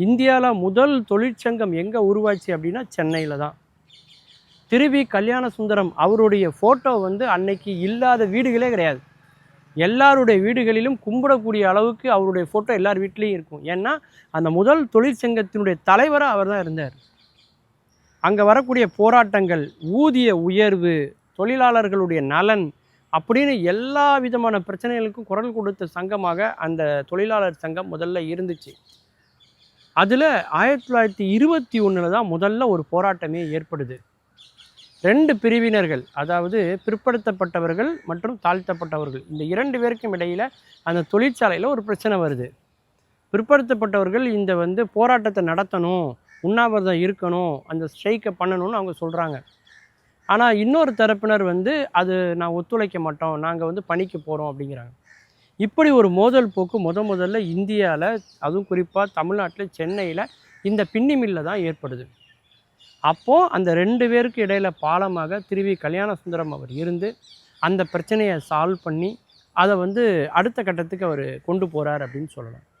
இந்தியாவில் முதல் தொழிற்சங்கம் எங்கே உருவாச்சு அப்படின்னா சென்னையில் தான். திருவி கல்யாண சுந்தரம் அவருடைய ஃபோட்டோ வந்து அன்னைக்கு இல்லாத வீடுகளே கிடையாது. எல்லாருடைய வீடுகளிலும் கும்பிடக்கூடிய அளவுக்கு அவருடைய ஃபோட்டோ எல்லார் வீட்லேயும் இருக்கும். ஏன்னா அந்த முதல் தொழிற்சங்கத்தினுடைய தலைவராக அவர் தான் இருந்தார். அங்கே வரக்கூடிய போராட்டங்கள் ஊதிய உயர்வு தொழிலாளர்களுடைய நலன் அப்படின்னு எல்லா விதமான பிரச்சனைகளுக்கும் குரல் கொடுத்த சங்கமாக அந்த தொழிலாளர் சங்கம் முதல்ல இருந்துச்சு. அதில் ஆயிரத்தி தொள்ளாயிரத்தி இருபத்தி ஒன்றில் தான் முதல்ல ஒரு போராட்டமே ஏற்படுது. ரெண்டு பிரிவினர்கள் அதாவது பிற்படுத்தப்பட்டவர்கள் மற்றும் தாழ்த்தப்பட்டவர்கள் இந்த இரண்டு பேருக்கும் இடையில் அந்த தொழிற்சாலையில் ஒரு பிரச்சனை வருது. பிற்படுத்தப்பட்டவர்கள் இந்த வந்து போராட்டத்தை நடத்தணும் உண்ணாவிரதம் இருக்கணும் அந்த ஸ்ட்ரைக்கை பண்ணணும்னு அவங்க சொல்கிறாங்க ஆனால் இன்னொரு தரப்பினர் வந்து அது நான் ஒத்துழைக்க மாட்டோம் நாங்கள் வந்து பணிக்கு போகிறோம் அப்படிங்கிறாங்க. இப்படி ஒரு மோதல் போக்கு முத முதல்ல இந்தியாவில் அதுவும் குறிப்பாக தமிழ்நாட்டில் சென்னையில் இந்த பின்னி தான் ஏற்படுது. அப்போது அந்த ரெண்டு பேருக்கு இடையில் பாலமாக திருவி கல்யாண சுந்தரம் அவர் இருந்து அந்த பிரச்சனையை சால்வ் பண்ணி அதை வந்து அடுத்த கட்டத்துக்கு அவர் கொண்டு போகிறார் அப்படின்னு சொல்லலாம்.